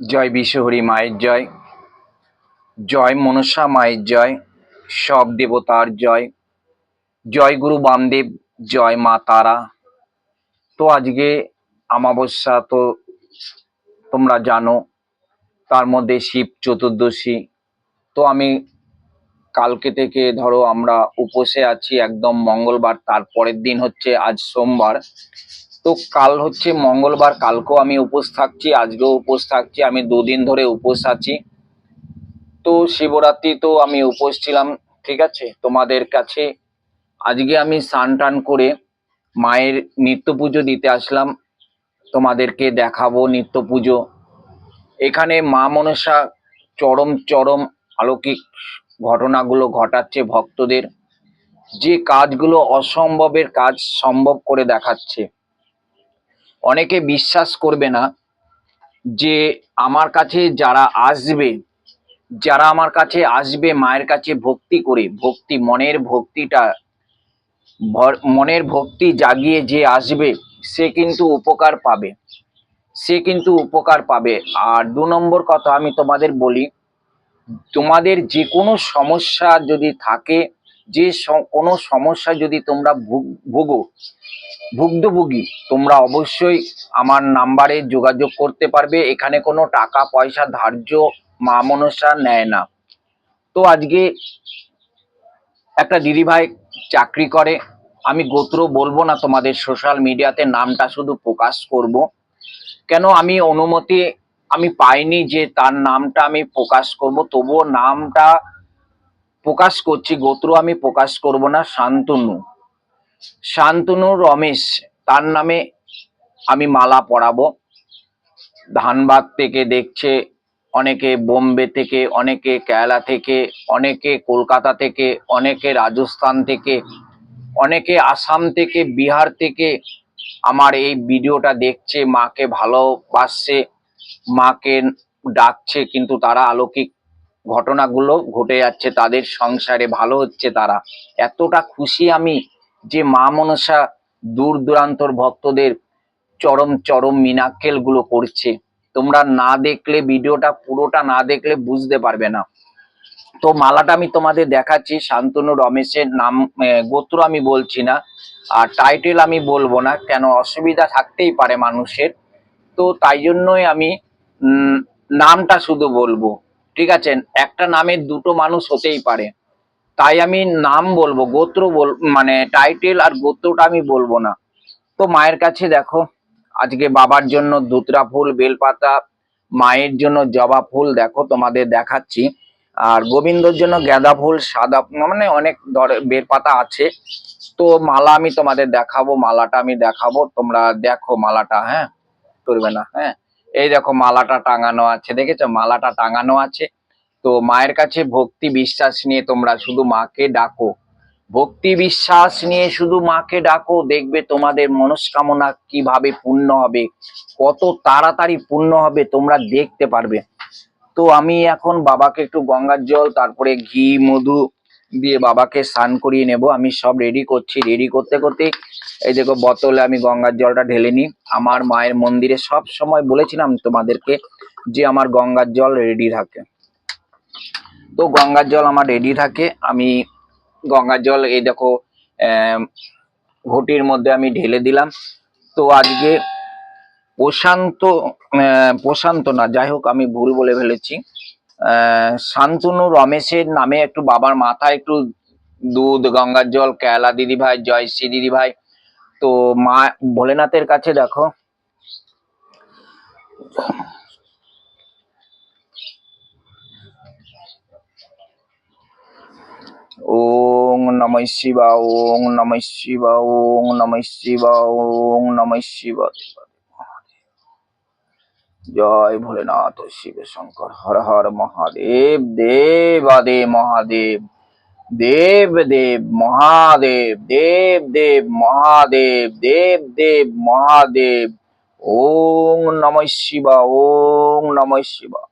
জয় বিশ্বহরি মায়ের জয় জয় মনসা মায়ের জয়, সব দেবতার জয় জয় গুরু বামদেব, জয় মা তারা। তো আজকে আমাবস্যা তো তোমরা জানো, তার মধ্যে শিব চতুর্দশী। তো আমি কালকে থেকে ধরো আমরা উপসে আছি একদম মঙ্গলবার, তারপরের দিন হচ্ছে আজ সোমবার। তো কাল হচ্ছে মঙ্গলবার, কালকেও আমি উপোস থাকছি, আজকেও উপোস থাকছি, আমি দুদিন ধরে উপোস আছি। তো শিবরাত্রি তো আমি উপোস ছিলাম, ঠিক আছে? তোমাদের কাছে আজকে আমি স্নান টান করে মায়ের নিত্য পুজো দিতে আসলাম, তোমাদেরকে দেখাবো নিত্য পুজো। এখানে মা মনসা চরম চরম অলৌকিক ঘটনাগুলো ঘটাচ্ছে ভক্তদের, যে কাজগুলো অসম্ভবের কাজ সম্ভব করে দেখাচ্ছে। অনেকে বিশ্বাস করবে না যে আমার কাছে যারা আসবে, যারা আমার কাছে আসবে মায়ের কাছে ভক্তি করে, ভক্তি মনের ভক্তিটা মনের ভক্তি জাগিয়ে যে আসবে, সে কিন্তু উপকার পাবে। সে কিন্তু উপকার পাবে। আর দু নম্বর কথা আমি তোমাদের বলি, তোমাদের যে কোনো সমস্যা যদি থাকে, যে কোনো সমস্যা যদি তোমরা ভোগো ভুক্তভোগী তোমরা অবশ্যই আমার নাম্বারে যোগাযোগ করতে পারবে। এখানে কোনো টাকা, পয়সা ধার্য মা মনসা নেয় না। তো আজকে একটা দিদিভাই চাকরি করে। আমি গোত্র বলব না তোমাদের সোশ্যাল মিডিয়াতে নামটা শুধু প্রকাশ করব। কেন আমি অনুমতি আমি পাইনি যে তার নামটা আমি প্রকাশ করব। তবুও নামটা প্রকাশ করছি, গোত্র আমি প্রকাশ করব না, শান্তনু। শান্তনু রমেশ, তার নামে আমি মালা পরাবো। ধানবাদ থেকে দেখছে, অনেকে বোম্বে থেকে, অনেকে কেরালা থেকে, অনেকে কলকাতা থেকে, অনেকে রাজস্থান থেকে, অনেকে আসাম থেকে, বিহার থেকে আমার এই ভিডিওটা দেখছে, মাকে ভালোবাসছে, মাকে ডাকছে, কিন্তু তারা অলৌকিক ঘটনাগুলো ঘটে যাচ্ছে, তাদের সংসারে ভালো হচ্ছে তারা। এতটা খুশি আমি যে মা মনসা দূর দূরান্তর ভক্তদের চরম চরম মিনাক্কেলগুলো করছে, তোমরা না দেখলে, ভিডিওটা পুরোটা না দেখলে বুঝতে পারবে না। তো মালাটা আমি তোমাদের দেখাচ্ছি, শান্তনু রমেশের নাম গোত্র আমি বলছি না, আর টাইটেল আমি বলব না, কেন অসুবিধা থাকতেই পারে মানুষের। তো তাই জন্যই আমি নামটা শুধু বলব, ঠিক আছে? একটা নামের দুটো মানুষ হতেই পারে। তাই আমি নাম বলব, গোত্র বল মানে টাইটেল আর গোত্রটা আমি বলব না। তো মায়ের কাছে দেখো, আজকে বাবার জন্য দুতরা ফুল, বেলপাতা, মায়ের জন্য জবা ফুল, দেখো তোমাদের দেখাচ্ছি। আর গোবিন্দর জন্য গাঁদা ফুল, সাদা মানে অনেক বেলপাতা আছে। তো মালা আমি তোমাদের দেখাবো, মালাটা আমি দেখাবো, তোমরা দেখো মালাটা হ্যাঁ? করবে না হ্যাঁ? এই দেখো মালাটা টাঙানো আছে, দেখেছ? মালাটা টাঙানো আছে। তো মায়ের কাছে ভক্তি বিশ্বাস নিয়ে তোমরা শুধু মাকে ডাকো। ভক্তি বিশ্বাস নিয়ে শুধু মাকে ডাকো, দেখবে তোমাদের মনস্কামনা কীভাবে পূর্ণ হবে, কত তাড়াতাড়ি পূর্ণ হবে তোমরা দেখতে পারবে। তো আমি এখন বাবাকে একটু গঙ্গার জল, তারপরে ঘি, মধু দিয়ে বাবাকে স্নান করিয়ে নেব। আমি সব রেডি করছি। রেডি করতে করতে এই দেখো বোতলে আমি গঙ্গার জলটা ঢেলে নিই। আমার মায়ের মন্দিরে সব সময় বলেছিলাম তোমাদেরকে যে আমার গঙ্গার জল রেডি থাকে। তো গঙ্গার জল আমার রেডি থাকে। আমি গঙ্গার জল, এই দেখো ঘটির মধ্যে আমি ঢেলে দিলাম। তো আজকে প্রশান্ত প্রশান্ত না, যাই হোক, আমি ভুল বলে ফেলেছি। শান্তনু রমেশের নামে একটু বাবার মাথায় একটু দুধ, গঙ্গার জল, কেলা দিদি ভাই জয়শ্রী দিদি ভাই তো মা, ভোলেনাথের কাছে দেখো। ওং নম শিবা ওং নম শিবা ওং নম শিবা ওং নম শিবা জয় ভোলেনাথ শিব শঙ্কর, হর হর মহাদেব, দেব আদে মহাদেব, দেব দেব মহাদেব, দেব দেব মহাদেব, দেব দেব মহাদেব, ওং নম শিবা ওং নম শিবা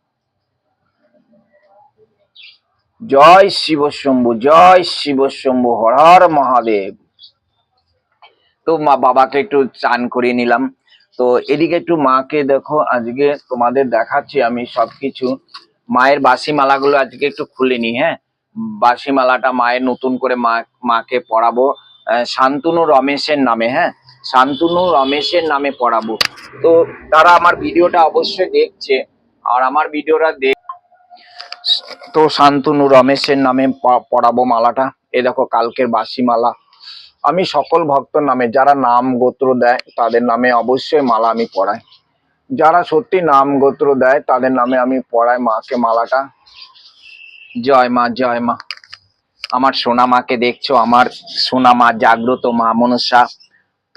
জয় শিব শম্ভু, জয় শিব শম্ভু, হর হর মহাদেব। তো মা বাবাকে একটু চান করিয়ে নিলাম। তো এদিকে একটু মাকে দেখো, আজকে তোমাদের দেখাচ্ছি আমি সবকিছু। মায়ের বাসি মালাগুলো আজকে একটু খুলে নি হ্যাঁ? বাসি মালাটা মায়ের নতুন করে মা, মাকে পড়াবো। শান্তনু রমেশের নামে হ্যাঁ? শান্তনু রমেশের নামে পড়াবো। তো তারা আমার ভিডিওটা অবশ্যই দেখছে, আর আমার ভিডিওটা দেখ তো শান্তনু রমেশের নামে পড়াবো মালাটা। এ দেখো কালকের বাসি মালা আমি সকল ভক্তর নামে, যারা নাম গোত্র দেয়, তাদের নামে অবশ্যই মালা আমি পড়াই। যারা সত্যি নাম গোত্র দেয়, তাদের নামে আমি পড়াই মাকে মালাটা। জয় মা জয় মা। আমার সোনা মাকে দেখছ, আমার সোনা মা জাগ্রত মা মনসা।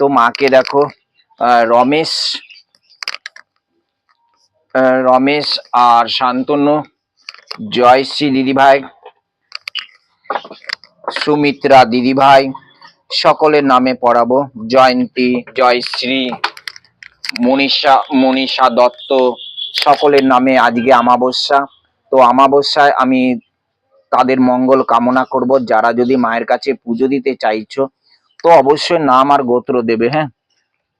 তো মাকে দেখো রমেশ রমেশ আর শান্তনু। জয়শ্রী দিদিভাই। সুমিত্রা দিদিভাই, সকলের নামে পড়াবো। জয়ন্তী জয়শ্রী মনীষা মনীষা দত্ত, সকলের নামে আজকে আমাবস্যা। তো আমাবস্যায় আমি তাদের মঙ্গল কামনা করব। যারা যদি মায়ের কাছে পুজো দিতে চাইছো, তো অবশ্যই নাম আর গোত্র দেবে হ্যাঁ?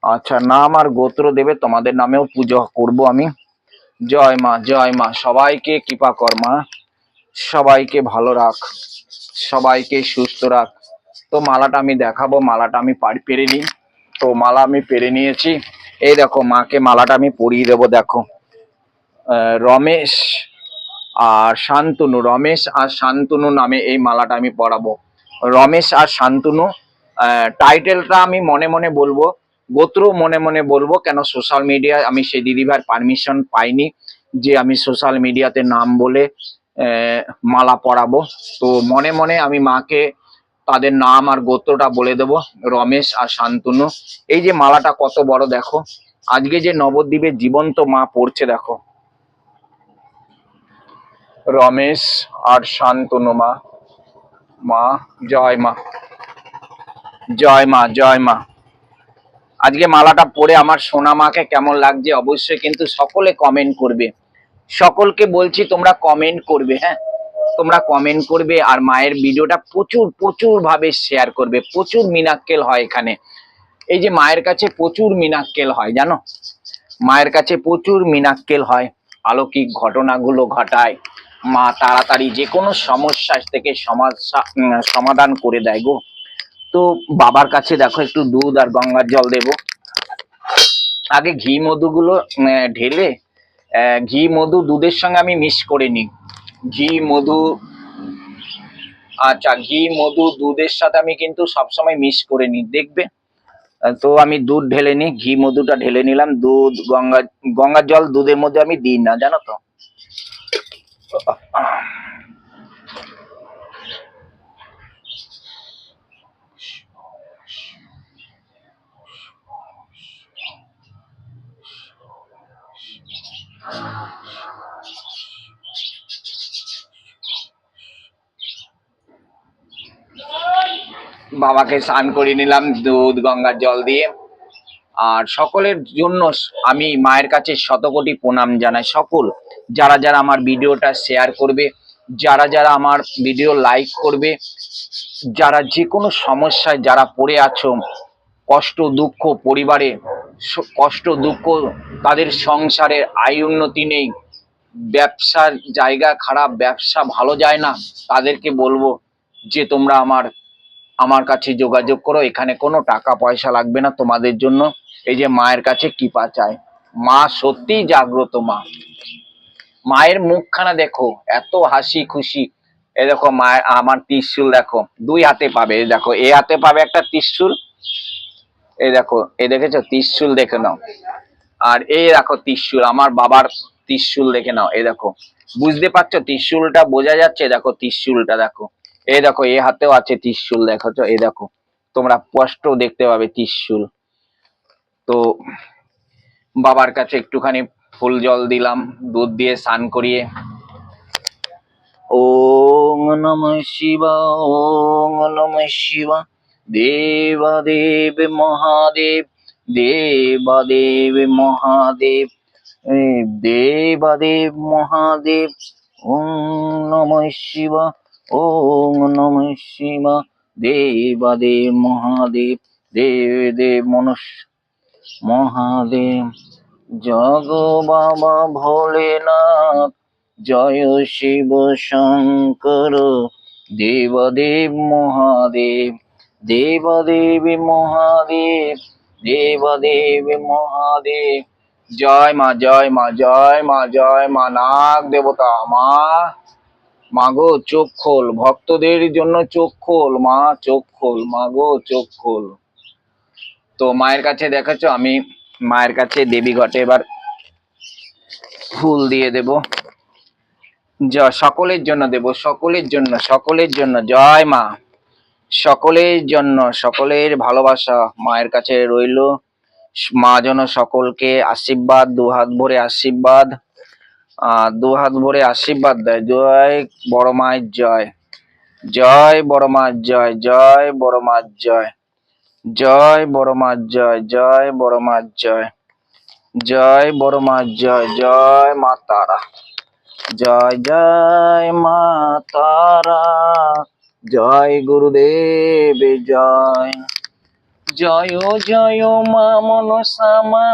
আচ্ছা নাম আর গোত্র দেবে, তোমাদের নামেও পুজো করব আমি। জয় মা জয় মা। সবাইকে কৃপা কর মা। সবাইকে ভালো রাখ। সবাইকে সুস্থ রাখ। তো মালাটা আমি দেখাবো, মালাটা আমি পারি- নিই। তো মালা আমি পেরে নিয়েছি। এই দেখো, মাকে মালাটা আমি পরিয়ে দেবো, দেখো। রমেশ আর শান্তনু, রমেশ আর শান্তনু নামে এই মালাটা আমি পরাবো। রমেশ আর শান্তনু টাইটেলটা আমি মনে মনে বলব গোত্র মনে মনে বলব কেন সোশ্যাল মিডিয়ায় আমি সেই দিদিভাইয়ের পারমিশন পাইনি যে আমি সোশ্যাল মিডিয়াতে নাম বলে মালা পরাবো। তো মনে মনে আমি মাকে তাদের নাম আর গোত্রটা বলে দেব, রমেশ আর শান্তনু। এই যে মালাটা কত বড় দেখো, আজকে যে নবদ্বীপে জীবন্ত মা পড়ছে দেখো। রমেশ আর শান্তনু মা মা, জয় মা জয় মা জয় মা। আজকে মালাটা পরে আমার সোনা মাকে কেমন লাগছে অবশ্যই কিন্তু সকলে কমেন্ট করবে। সকলকে বলছি তোমরা কমেন্ট করবে হ্যাঁ? তোমরা কমেন্ট করবে আর মায়ের ভিডিওটা প্রচুর প্রচুর ভাবে শেয়ার করবে। প্রচুর মিনাক্কেল হয় এখানে। এই যে মায়ের কাছে প্রচুর মিনাক্কেল হয়, জানো? মায়ের কাছে প্রচুর মিনাক্কেল হয়। অলৌকিক ঘটনাগুলো ঘটায়। মা তাড়াতাড়ি যে কোনো সমস্যা থেকে সমাধান করে দেয় গো। তো বাবার কাছে দেখো একটু দুধ আর গঙ্গার জল দেব। আগে ঘি মধুগুলো ঢেলে ঘি মধু দুধের সঙ্গে আমি মিক্স করে নিই। ঘি মধু আচ্ছা ঘি মধু দুধের সাথে আমি কিন্তু সবসময় মিক্স করে নিই, দেখবে? তো আমি দুধ ঢেলে নিই, ঘি মধুটা ঢেলে নিলাম, দুধ, গঙ্গা, গঙ্গার জল দুধের মধ্যে আমি দিই না, জানো তো? বাবাকে স্নান করিয়ে নিলাম, দুধ, গঙ্গার জল দিয়ে। আর সকলের জন্য আমি মায়ের কাছে শতকোটি প্রণাম জানাই। সকল, যারা যারা আমার ভিডিওটা শেয়ার করবে, যারা যারা আমার ভিডিও লাইক করবে, যারা যে কোনো সমস্যায় যারা পড়ে আছো, কষ্ট, দুঃখ পরিবারে কষ্ট, দুঃখ, তাদের সংসারের আয় উন্নতি নেই, ব্যবসার জায়গা খারাপ, ব্যবসা ভালো যায় না, তাদেরকে বলব যে তোমরা আমার আমার কাছে যোগাযোগ করো, এখানে কোনো টাকা পয়সা লাগবে না তোমাদের জন্য। এই যে মায়ের কাছে কৃপা চায় মা, সত্যি জাগ্রত মা। মায়ের মুখখানা দেখো, এত হাসি খুশি। এই দেখো মায়ের আমার ত্রিশূল দেখো, দুই হাতে পাবে। দেখো, এ হাতে পাবে একটা ত্রিশূল। এই দেখো, এ দেখেছ? ত্রিশূল দেখে নাও। আর এই দেখো ত্রিশূল, আমার বাবার ত্রিশূল দেখে নাও। এ দেখো, বুঝতে পারছ? ত্রিশূলটা বোঝা যাচ্ছে? দেখো, ত্রিশূলটা দেখো। এই দেখো এ হাতেও আছে ত্রিশূল দেখো এই দেখো তোমরা স্পষ্ট দেখতে পাবে ত্রিশূল। তো বাবার কাছে একটুখানি ফুল জল দিলাম দুধ দিয়ে স্নান করিয়ে। ওং নম শিবা ওং নম শিবা। দেবাদেব মহাদেব দেবাদেব মহাদেব এ, দেবাদেব মহাদেব। ওং নম শিবা। ওং নম শিবা। দেবাদেব, মহাদেব দেব দেব মনুষ্য, মহাদেব। জগ বাবা ভোলেনাথ, জয় শিব শঙ্কর। দেবদেব, মহাদেব দেব দেবদেব, মহাদেব দেব দেবদেব, মহাদেব। জয় মা জয় মা জয় মা জয় মা, নাগ দেবতা, মা। মাগো চোখ খোল। ভক্তদের জন্য চোখ খোল, মা, চোখ খোল মাগো চোখ খোল। তো মায়ের কাছে দেখাচ্ছ আমি মায়ের কাছে দেবী ঘটে এবার ফুল দিয়ে দেব। যা সকলের জন্য দেব, সকলের জন্য সকলের জন্য। জয় মা। সকলের জন্য, সকলের ভালোবাসা মায়ের কাছে রইল। মা যেন সকলকে আশীর্বাদ দু হাত ভরে আশীর্বাদ দু হাত ভরে আশীর্বাদ দেয়। জয় বড় মায়ের জয়। জয় বড় মার জয়। জয় বড় মার জয়। জয় বড় মার জয়। জয় বড় মার জয়। জয় বড় মার জয়। জয় মা তারা। জয় জয় মা তারা। জয় গুরুদেব, জয়। জয় জয় মা মনসা মা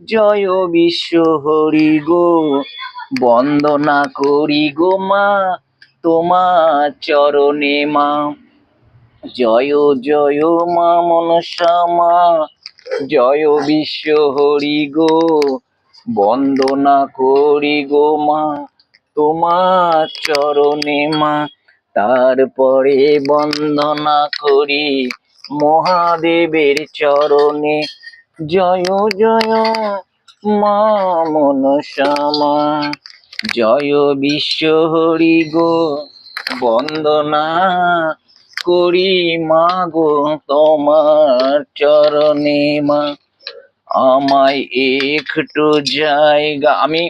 জয় বিশ্ব হরি গো। বন্দনা করি গো মা, তোমার চরণে মা। জয় জয় মা মনসা মা, জয় বিশ্ব হরি গো। বন্দনা করি গো মা, তোমার চরণে মা। তারপরে বন্দনা করি মহাদেবের চরণে। জয় জয়, মা জয় বিশ্ব হরি গো, বন্দনা করি মা গো, তোমার চরণে মা। আমায় একটু জায়গা, আমি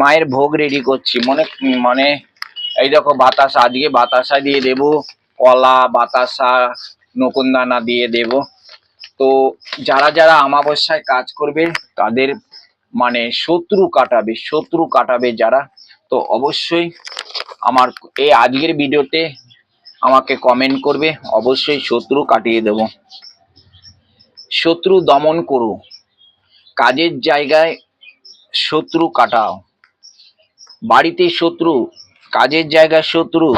মায়ের ভোগ রেডি করছি। মনে মানে এই দেখো বাতাসা, আজকে বাতাসা দিয়ে দেব, কলা, বাতাসা, নকুনদানা দিয়ে দেব। তো যারা যারা আমাবস্যায় কাজ করবে, তাদের মানে শত্রু কাটাবে শত্রু কাটাবে যারা, তো অবশ্যই আমার এই আজকের ভিডিওতে আমাকে কমেন্ট করবে, অবশ্যই শত্রু কাটিয়ে দেব। শত্রু দমন করো, কাজের জায়গায় শত্রু কাটাও। বাড়িতে শত্রু, কাজের জায়গায় শত্রু,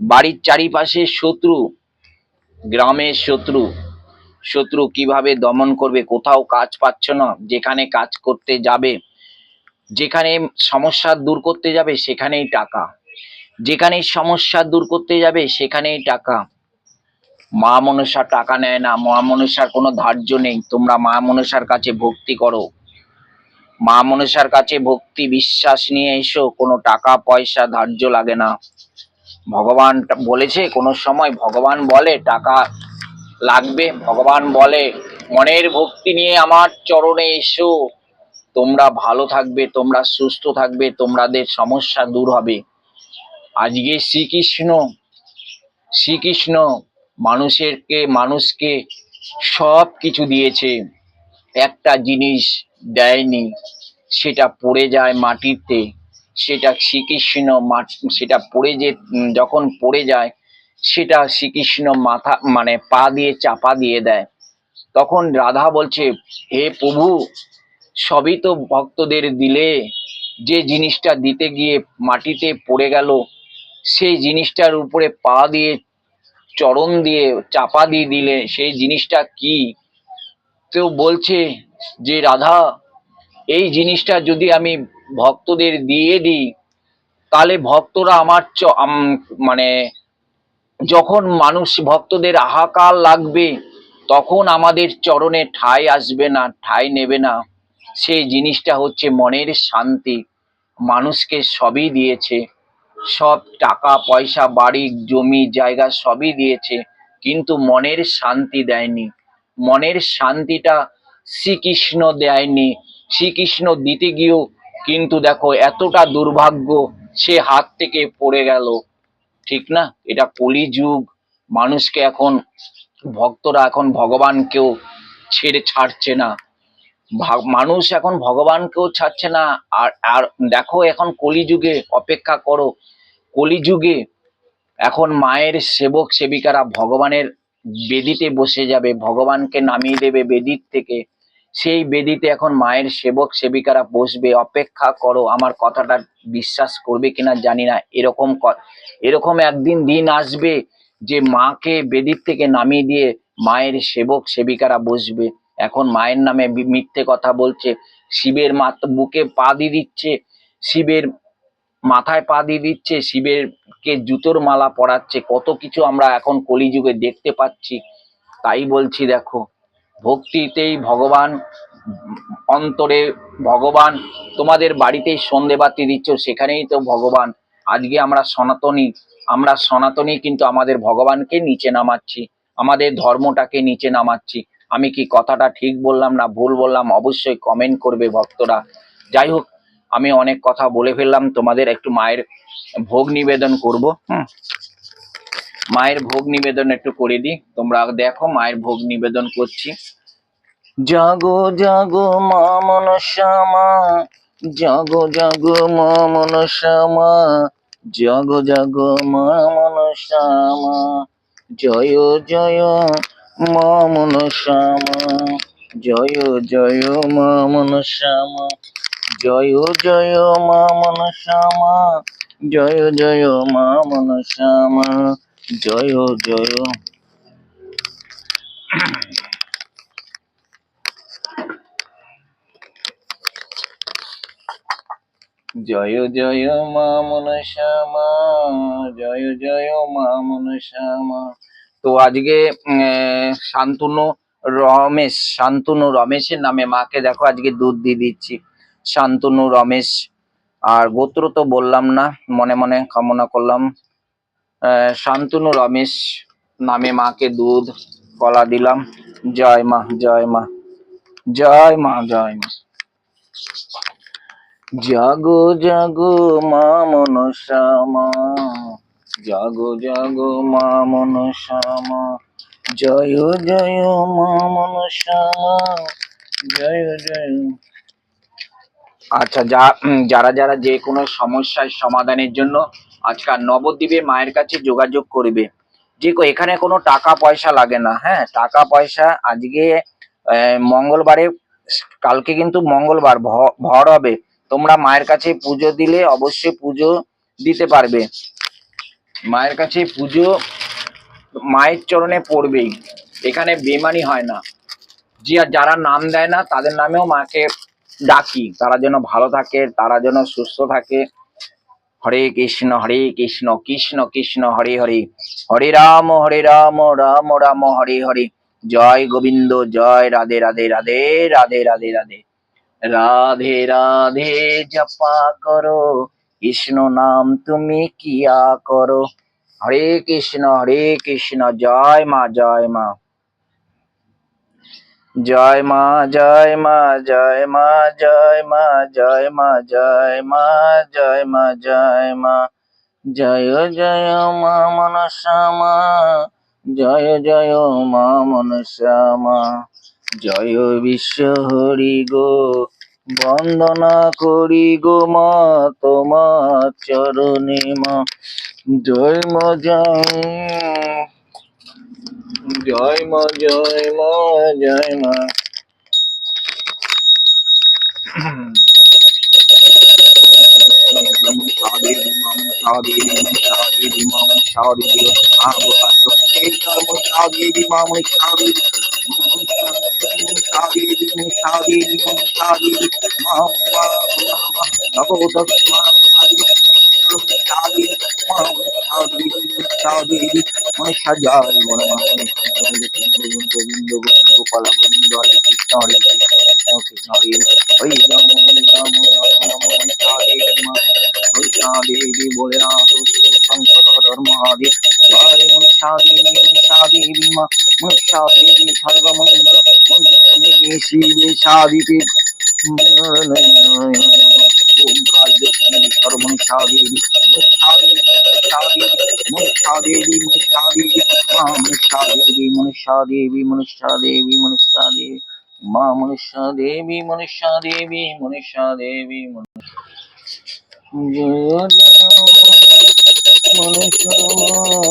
বাড়ির চারিপাশে শত্রু, গ্রামের শত্রু। শত্রু কীভাবে দমন করবে, কোথাও কাজ পাচ্ছ না, যেখানে কাজ করতে যাবে, যেখানে সমস্যা দূর করতে যাবে, সেখানেই টাকা। যেখানে সমস্যা দূর করতে যাবে, সেখানেই টাকা। মা মনসা টাকা নেয় না, মা মনসার কোনো ধার্য নেই, তোমরা মা মনসার কাছে ভক্তি করো। মা মনসার কাছে ভক্তি, বিশ্বাস নিয়ে এসো, কোনো টাকা, পয়সা, ধার্য লাগে না। ভগবান বলেছে, কোনো সময় ভগবান বলে, টাকা লাগবে? ভগবান বলে, মনের ভক্তি নিয়ে আমার চরণে এসো। তোমরা ভালো থাকবে, তোমরা সুস্থ থাকবে, তোমাদের সমস্যা দূর হবে। আজকে শ্রীকৃষ্ণ শ্রীকৃষ্ণ মানুষেরকে, মানুষকে সব কিছু দিয়েছে। একটা জিনিস দেয়নি, সেটা পড়ে যায় মাটিতে। সেটা শ্রীকৃষ্ণ সেটা পড়ে যে, যখন পড়ে যায় সেটা শ্রীকৃষ্ণ মাথা মানে পা দিয়ে চাপা দিয়ে দেয়। তখন রাধা বলছে, হে প্রভু, সবই তো ভক্তদের দিলে। যে জিনিসটা দিতে গিয়ে মাটিতে পড়ে গেল, সেই জিনিসটার উপরে পা দিয়ে চরণ দিয়ে চাপা দিয়ে দিলে, সেই জিনিসটা কি? তো বলছে যে, রাধা, এই জিনিসটা যদি আমি ভক্তদের দিয়ে দিই, তাহলে ভক্তরা আমার চ মানে যখন মানুষ ভক্তদের হাহাকার লাগবে, তখন আমাদের চরণে ঠাঁই আসবে না, ঠাঁই নেবে না। সেই জিনিসটা হচ্ছে মনের শান্তি। মানুষকে সবই দিয়েছে। সব টাকা, পয়সা, বাড়ি, জমি, জায়গা সবই দিয়েছে, কিন্তু মনের শান্তি দেয়নি। মনের শান্তিটা শ্রীকৃষ্ণ দেয়নি। শ্রীকৃষ্ণ দিতে গিয়েও কিন্তু দেখো, এতটা দুর্ভাগ্য সে হাত থেকে পড়ে গেল। ঠিক না? এটা কলিযুগ। মানুষকে এখন, ভক্তরা এখন ভগবানকেও ছেড়ে ছাড়ছে না। মানুষ এখন ভগবানকেও ছাড়ছে না। আর আর দেখো এখন কলিযুগে, অপেক্ষা করো। কলিযুগে এখন মায়ের সেবক সেবিকারা ভগবানের বেদিতে বসে যাবে, ভগবানকে নামিয়ে দেবে বেদির থেকে। সেই বেদিতে এখন মায়ের সেবক সেবিকারা বসবে। অপেক্ষা করো, আমার কথাটা বিশ্বাস করবে কিনা জানি না। এরকম এরকম একদিন দিন আসবে যে মাকে বেদির থেকে নামিয়ে দিয়ে মায়ের সেবক সেবিকারা বসবে। এখন মায়ের নামে মিথ্যে কথা বলছে। শিবের বুকে পা দিয়ে দিচ্ছে। শিবের মাথায় পা দিয়ে দিচ্ছে। শিবের কে জুতোর মালা পরাচ্ছে। কত কিছু আমরা এখন কলিযুগে দেখতে পাচ্ছি। তাই বলছি, দেখো। ভক্তিতেই ভগবান, অন্তরে ভগবান, তোমাদের বাড়িতেই সন্ধে বাতি দিচ্ছ, সেখানেই তো ভগবান। আজকে আমরা সনাতনী আমরা সনাতনী কিন্তু আমাদের ভগবানকে নিচে নামাচ্ছি, আমাদের ধর্মটাকে নিচে নামাচ্ছি। আমি কি কথাটা ঠিক বললাম না ভুল বললাম? অবশ্যই কমেন্ট করবে ভক্তরা। যাই হোক, আমি অনেক কথা বলে ফেললাম, তোমাদের একটু মায়ের ভোগ নিবেদন করব, হুম। মায়ের ভোগ নিবেদন একটু করে দিই। তোমরা দেখো, মায়ের ভোগ নিবেদন করছি। জাগো জাগো মা মনসামা জাগো জাগো মা মনসামা জাগো জাগো মা মনসামা জয় জয় মা মনসামা জয় জয় মা মনসামা জয় জয় মা মনসামা জয় জয় মা মনসামা জয় জয় জয় জয় মা মনসামা জয় জয় মা মনসামা তো আজকে শান্তনু রমেশ, শান্তনু রমেশের নামে মাকে দেখো, আজকে দুধ দিয়ে দিচ্ছি। শান্তনু রমেশ, আর গোত্র তো বললাম না, মনে মনে কামনা করলাম। শান্তনু রমেশ নামে মাকে দুধ, কলা দিলাম। জয় মা জয় মা জয় মা জয় মা। জাগো জাগো মা মনসামা জাগো জাগো মা মনসামা জয় জয় মা মনসামা জয় জয়। আচ্ছা যা যারা যারা যে কোনো সমস্যার সমাধানের জন্য আজকাল নবদ্বীপে মায়ের কাছে যোগাযোগ করবে। যে এখানে কোনো টাকা পয়সা লাগে না হ্যাঁ? টাকা পয়সা আজকে মঙ্গলবারে, কালকে কিন্তু মঙ্গলবার ভর হবে। তোমরা মায়ের কাছে পুজো দিলে অবশ্যই পুজো দিতে পারবে। মায়ের কাছে পুজো মায়ের চরণে পড়বেই। এখানে বেমানি হয় না। যে যারা নাম দেয় না, তাদের নামেও মাকে ডাকি। তারা যেন ভালো থাকে, তারা যেন সুস্থ থাকে। হরে কৃষ্ণ হরে কৃষ্ণ কৃষ্ণ কৃষ্ণ, হরে হরে। হরে রাম হরে রাম রাম রাম, হরে হরে। জয় গোবিন্দ, জয় রাধে রাধে রাধে রাধে রাধে রাধে। রাধে রাধে, জপা করো। কৃষ্ণ নাম তুমি কিয়া করো। হরে কৃষ্ণ হরে কৃষ্ণ, জয় মা জয় মা। জয় মা জয় মা জয় মা জয় মা জয় মা জয় মা জয় মা জয় মা। জয় জয় মা মনসামা, জয় জয় মা মনসামা। জয় বিশ্ব হরি গো, বন্দনা করি গো মা, তোমার চরণে মা। জয় মা, জয় जय माँ जय माँ जय माँ नवो মা জয় মা গোবিন্দ গোপাল গোবিন্দ হরে কৃষ্ণ হরে কৃষ্ণ কৃষ্ণ হরে হরে রাম রাম রাম হরে মনসা দেবী মনসা দেবী মা মনসা দেবী সর্বমঙ্গল মঙ্গলে শিবে সাদিতে Mukhadevi, Mukhadevi, Mukhadevi, Mukhadevi, Mukhadevi, Mukhadevi, Mukhadevi, Mukhadevi, Ma Mukhadevi, Mukhadevi, Mukhadevi, Jaya Jaya, Mukhadevi,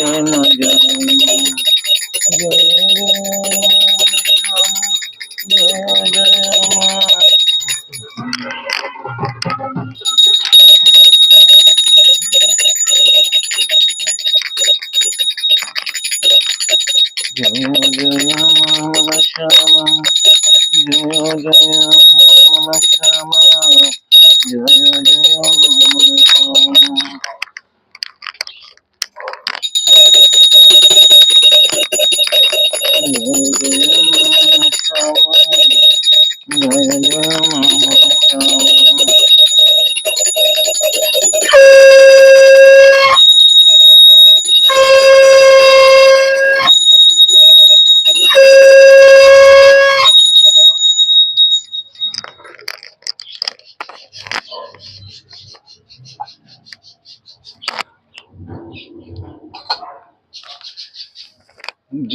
Oh my God.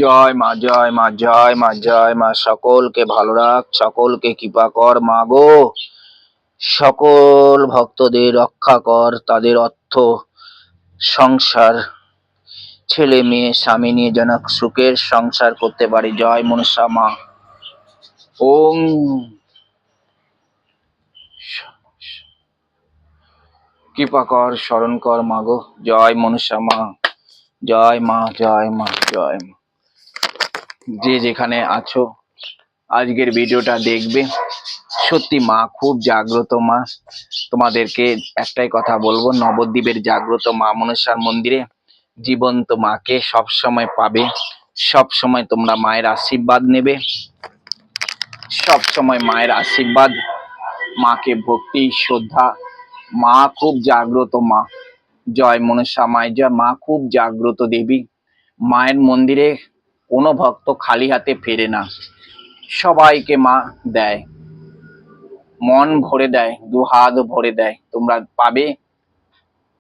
জয়, মা জয় মা জয় মা জয়, মা সকলকে ভালো রাখ, সকলকে কৃপা কর, মা গো। সকল ভক্তদের রক্ষা কর, তাদের অর্থ, সংসার, ছেলে মেয়ে, স্বামী নিয়ে যেন সুখের সংসার করতে পারে। জয় মনসা মা। ওম। কৃপা কর, স্মরণ কর মাগো জয় মনসা মা। জয় মা জয় মা জয় মা। যে যেখানে আছো, আজকের ভিডিওটা দেখবে। সত্যি মা খুব জাগ্রত মা। তোমাদেরকে একটাই কথা বলব, নবদ্বীপের জাগ্রত মা মনসার মন্দিরে জীবন্ত মাকে সব সময় পাবে। সব সময় তোমরা মায়ের আশীর্বাদ নেবে। সব সময় মায়ের আশীর্বাদ, মাকে ভক্তি, শ্রদ্ধা। মা খুব জাগ্রত মা। জয় মনসা মায় জয়। মা খুব জাগ্রত দেবী। মায়ের মন্দিরে কোনো ভক্ত খালি হাতে ফেরে না। সবাইকে মা দেয়। মন ভরে দেয় দু হাত ভরে দেয়। তোমরা পাবে